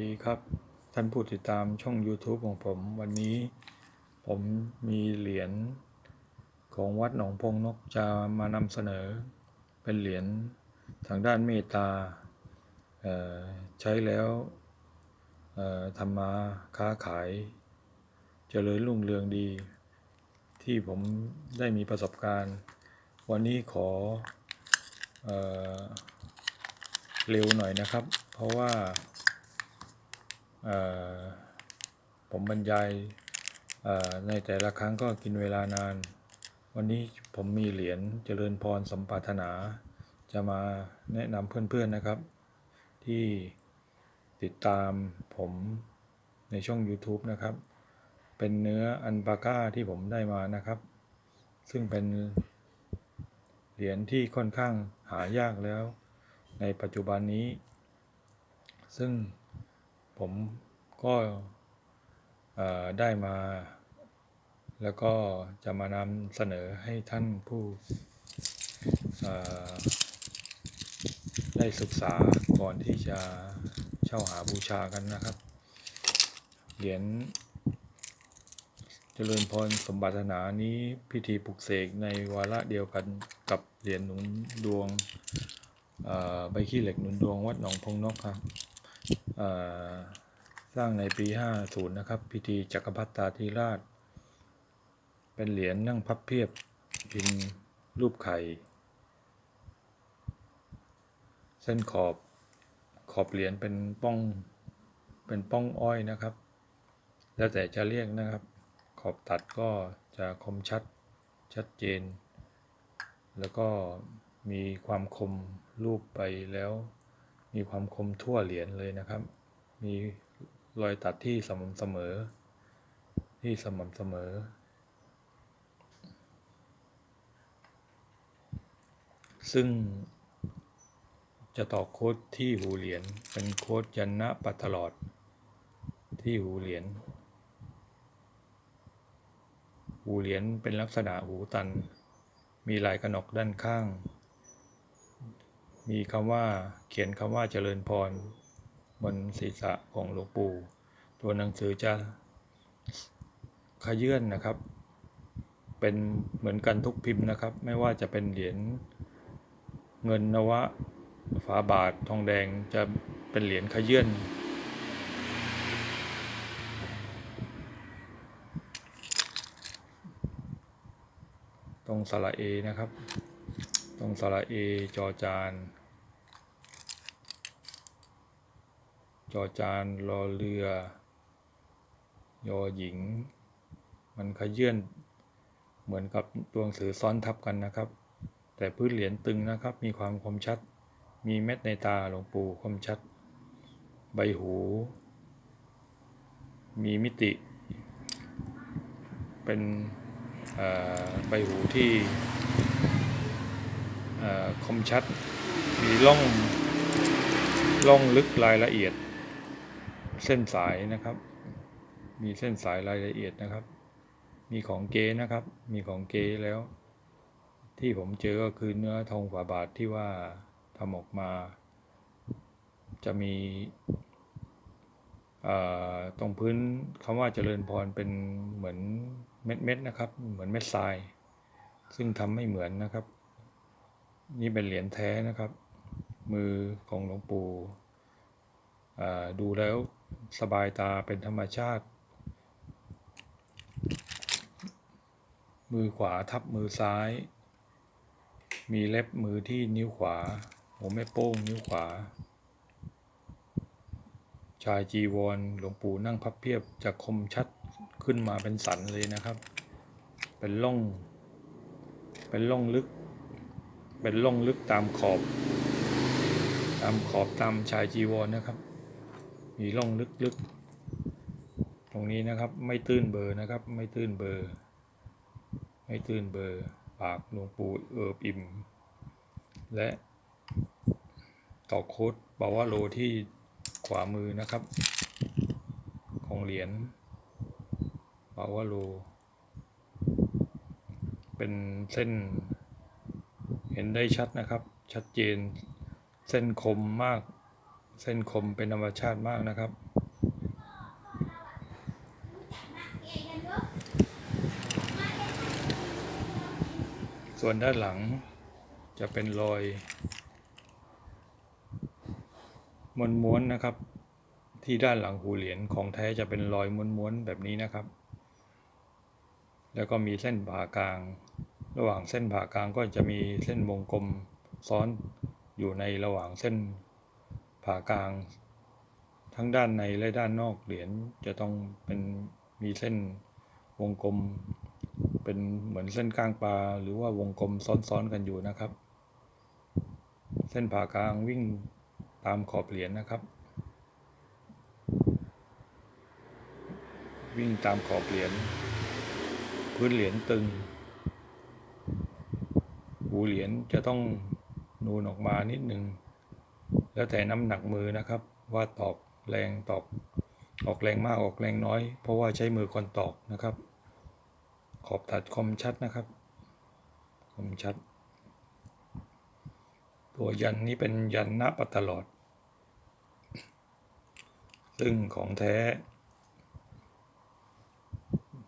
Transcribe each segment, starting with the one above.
ดีครับ ท่านผู้ติดตามช่อง YouTube ของผม วันนี้ผมมีเหรียญของวัดหนองพงนกจะมานำเสนอ เป็นเหรียญทางด้านเมตตาใช้แล้วทำมาค้าขายเจริญรุ่งเรืองดี ที่ผมได้มีประสบการณ์ วันนี้ขอเอเร็วหน่อยนะครับ เพราะว่า ผมบรรยายในแต่ละครั้งก็กินเวลานาน วันนี้ผมมีเหรียญเจริญพรสมปรารถนา จะมาแนะนำเพื่อนๆนะครับ ที่ติดตามผมในช่อง YouTube นะครับ เป็นเนื้ออันปาก้าที่ผมได้มานะครับ ซึ่งเป็นเหรียญที่ค่อนข้างหายากแล้ว ในปัจจุบันนี้ ซึ่ง ผมก็ได้มา แล้วก็จะมานำเสนอให้ท่านผู้ได้ศึกษาก่อนที่จะเช่าหาบูชากันนะครับ เหรียญเจริญพรสมบัตินานี้พิธีปลุกเสกในวาระเดียวกันกับเหรียญหนุนดวงใบขี้เหล็กหนุนดวงวัดหนองพงนกครับ สร้างในปี 50 นะครับ พิธีจักรพรรดิตาธิราช เป็นเหรียญนั่งพับเพียบพิมพ์รูปไข่ เส้นขอบขอบเหรียญเป็นป้องเป็นป้องอ้อยนะครับ แล้วแต่จะเรียกนะครับ ขอบตัดก็จะคมชัดชัดเจน แล้วก็มีความคมรูปไปแล้ว มีความคมทั่วเหรียญเลยนะครับ มีรอยตัดที่สม่ำเสมอ ที่สม่ำเสมอ ซึ่งจะต่อโค้ดที่หูเหรียญเป็นโค้ดยันนะปัตลอด ที่หูเหรียญหูเหรียญเป็นลักษณะหูตัน มีลายกระหนกด้านข้าง มีคำว่าเขียนคำว่าเจริญพร บนศีรษะของหลวงปู่ ตัวหนังสือจะขยื่นนะครับ เป็นเหมือนกันทุกพิมพ์นะครับ ไม่ว่าจะเป็นเหรียญเงินนวะฝาบาททองแดงจะเป็นเหรียญขยื่นตรงสระเอนะครับ ตรงสระเอจอจาน จอจานรอเรือ ยอหญิง มันขยื่นเหมือนกับตัวหนังสือซ้อนทับกันนะครับ แต่พื้นเหรียญตึงนะครับ มีความคมชัด มีเม็ดในตาหลวงปู่คมชัด ใบหู มีมิติ เป็นใบหูที่ คมชัด มีร่องร่องลึกรายละเอียด เส้นสายนะครับ มีเส้นสายรายละเอียดนะครับ มีของเก๊นะครับ มีของเก๊แล้ว ที่ผมเจอก็คือเนื้อทองฝาบาทที่ว่าทำออกมา จะมีตรงพื้นคำว่าเจริญพรเป็นเหมือนเม็ดเม็ดๆนะครับ เหมือนเม็ดทราย ซึ่งทำไม่เหมือนนะครับ นี่เป็นเหรียญแท้นะครับ มือของหลวงปู่อ่าดูแล้วสบายตาเป็นธรรมชาติ มือขวาทับมือซ้าย มีเล็บมือที่นิ้วขวาหัวแม่โป้งนิ้วขวา ชายจีวรหลวงปู่นั่งพับเพียบจะคมชัดขึ้นมาเป็นสันเลยนะครับ เป็นร่อง เป็นร่องลึก เป็นร่องลึกตามขอบ ตามขอบตามชายจีวรนะครับ มีร่องลึกๆ ตรงนี้นะครับไม่ตื้นเบอร์นะครับ ไม่ตื้นเบอร์ ไม่ตื้นเบอร์ ปากหลวงปู่เอิบอิ่ม และต่อโคดบาวาโลที่ขวามือนะครับ ของเหรียญบาวาโลเป็นเส้น เห็นได้ชัดนะครับ ชัดเจน เส้นคมมาก เส้นคมเป็นธรรมชาติมากนะครับ ส่วนด้านหลังจะเป็นรอยม้วนๆนะครับ ที่ด้านหลังหูเหรียญของแท้จะเป็นรอยม้วนๆแบบนี้นะครับ แล้วก็มีเส้นบ่ากลาง ระหว่างเส้นผ่ากลางก็จะมีเส้นวงกลมซ้อนอยู่ในระหว่างเส้นผ่ากลาง ทั้งด้านในและด้านนอกเหรียญจะต้องเป็นมีเส้นวงกลม เป็นเหมือนเส้นก้างปลาหรือว่าวงกลมซ้อนๆกันอยู่นะครับ เส้นผ่ากลางวิ่งตามขอบเหรียญนะครับ วิ่งตามขอบเหรียญพื้นเหรียญตึง หูเหรียญจะต้องนูนออกมานิดหนึ่งแล้วแต่น้ำหนักมือนะครับ ว่าตอกแรงตอกออกแรงมากออกแรงน้อย เพราะว่าใช้มือคนตอกนะครับ ขอบตัดคมชัดนะครับคมชัด ตัวยันนี้เป็นยันหน้าปัดตลอด ซึ่งของแท้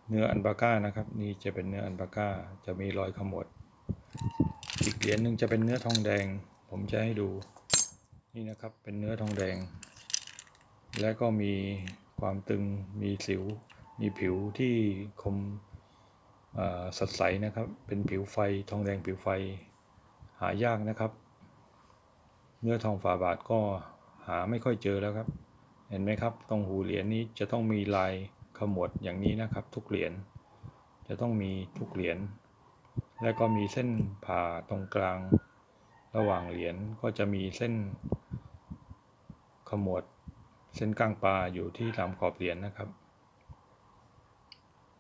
เนื้ออันบาก้านะครับ นี่จะเป็นเนื้ออันบาก้าจะมีรอยขมวด อีกเหรียญหนึ่งจะเป็นเนื้อทองแดง ผมจะให้ดูนี่นะครับเป็นเนื้อทองแดง และก็มีความตึงมีสิว มีผิวที่คมสดใสนะครับ เป็นผิวไฟทองแดงผิวไฟหายากนะครับ เนื้อทองฝาบาทก็หาไม่ค่อยเจอแล้วครับ เห็นไหมครับตรงหูเหรียญนี้จะต้องมีลายขมวดอย่างนี้นะครับ ทุกเหรียญจะต้องมีทุกเหรียญ และก็มีเส้นผ่าตรงกลางระหว่างเหรียญก็จะมีเส้นขมวดเส้นก้างปลาอยู่ที่ลำขอบเหรียญนะครับ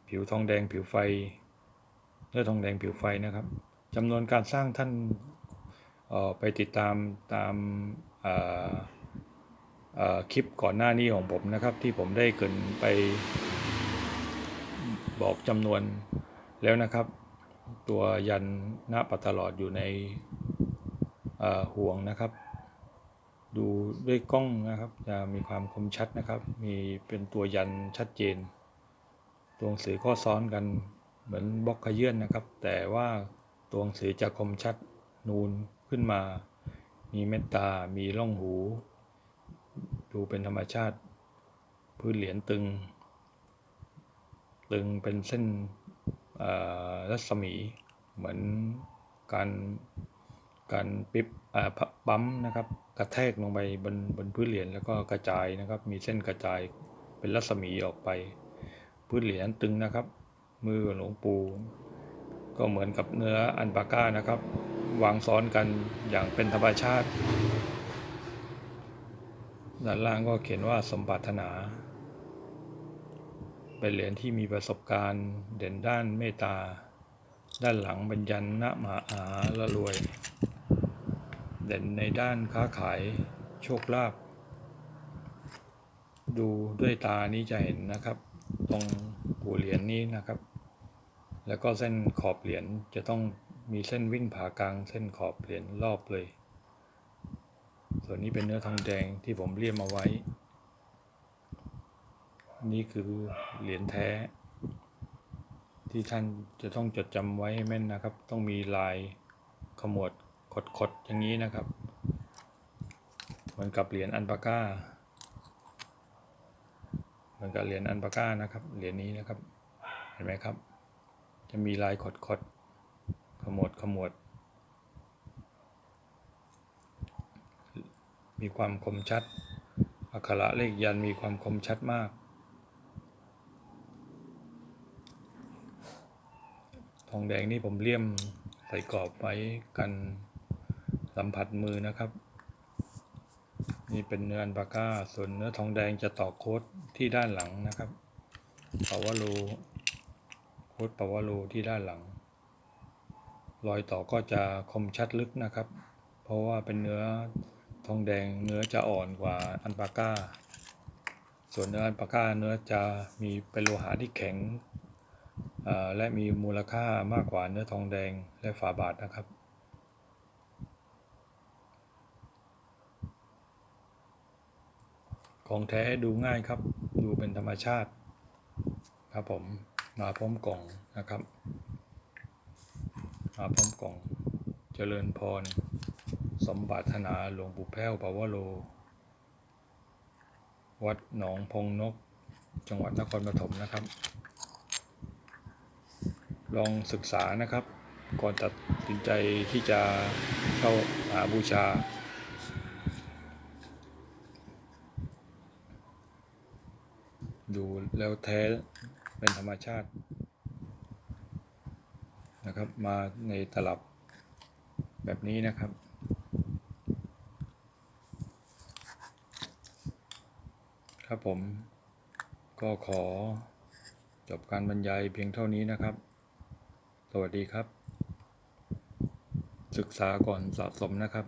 ผิวทองแดงผิวไฟเนื้อทองแดงผิวไฟนะครับจำนวนการสร้างท่านออไปติดตามตามคลิปก่อนหน้านี้ของผมนะครับ ที่ผมได้เกินไปบอกจำนวนแล้วนะครับ ตัวยันหน้าปัดตลอดอยู่ในห่วงนะครับ ดูด้วยกล้องนะครับ จะมีความคมชัดนะครับ มีเป็นตัวยันชัดเจน ตัวหนังสือก็ซ้อนกันเหมือนบล็อกขยื่นนะครับ แต่ว่าตัวหนังสือจะคมชัดนูนขึ้นมา มีเม็ดตา มีร่องหู ดูเป็นธรรมชาติ พื้นเหรียญตึง ตึงเป็นเส้น รัศมีเหมือนการการปิ๊บอ่าปั๊มนะครับกระแทกลงไปบนบนพื้นเหรียญแล้วก็กระจายนะครับ มีเส้นกระจายเป็นรัศมีออกไป พื้นเหรียญตึงนะครับ มือหลวงปู่ก็เหมือนกับเนื้ออันปาก้านะครับ วางซ้อนกันอย่างเป็นธรรมชาติด้านล่างก็เขียนว่าสมปรารถนา เป็นเหรียญที่มีประสบการณ์เด่นด้านเมตตา ด้านหลังบรรยันณมหาละรวย เด่นในด้านค้าขายโชคลาภดูด้วยตานี้จะเห็นนะครับ ตรงหัวเหรียญนี้นะครับ แล้วก็เส้นขอบเหรียญจะต้องมีเส้นวิ่งผ่ากลางเส้นขอบเหรียญรอบเลย ส่วนนี้เป็นเนื้อทองแดงที่ผมเรียมเอาไว้ นี่คือเหรียญแท้ ที่ท่านจะต้องจดจำไว้ให้แม่นนะครับ ต้องมีลายขมวดขดๆอย่างนี้นะครับเหมือนกับเหรียญอันปาก้าเหมือนกับเหรียญอันปาก้านะครับ เหรียญนี้นะครับ เห็นไหมครับ จะมีลายขดขดๆขมวดขมวด มีความคมชัด อักขระเลขยันมีความคมชัดมาก องแดงนี่ผมเลี่ยมใส่กรอบไว้กันสัมผัสมือนะครับ นี่เป็นเนื้ออันปาก้า ส่วนเนื้อทองแดงจะต่อโค้ดที่ด้านหลังนะครับปาวาโลโค้ดปาวาโลที่ด้านหลัง รอยต่อก็จะคมชัดลึกนะครับ เพราะว่าเป็นเนื้อทองแดงเนื้อจะอ่อนกว่าอันปาก้า ส่วนเนื้ออันปาก้าเนื้อจะมีเป็นโลหะที่แข็ง และมีมูลค่ามากกว่าเนื้อทองแดงและฝาบาทนะครับ ของแท้ดูง่ายครับ ดูเป็นธรรมชาติครับผมมาพร้อมกล่องนะครับมาพร้อมกล่องเจริญพร สมบัตินาหลวงปู่แพ้วปาวโล วัดหนองพงนก จังหวัดนครปฐมนะครับ ลองศึกษานะครับ ก่อนตัดสินใจที่จะเข้าหาบูชา ดูแล้วแท้เป็นธรรมชาตินะครับ มาในตลับแบบนี้นะครับครับผมก็ขอจบการบรรยายเพียงเท่านี้นะครับ วัสดีครับ ศึกษาก่อนสะสมนะครับ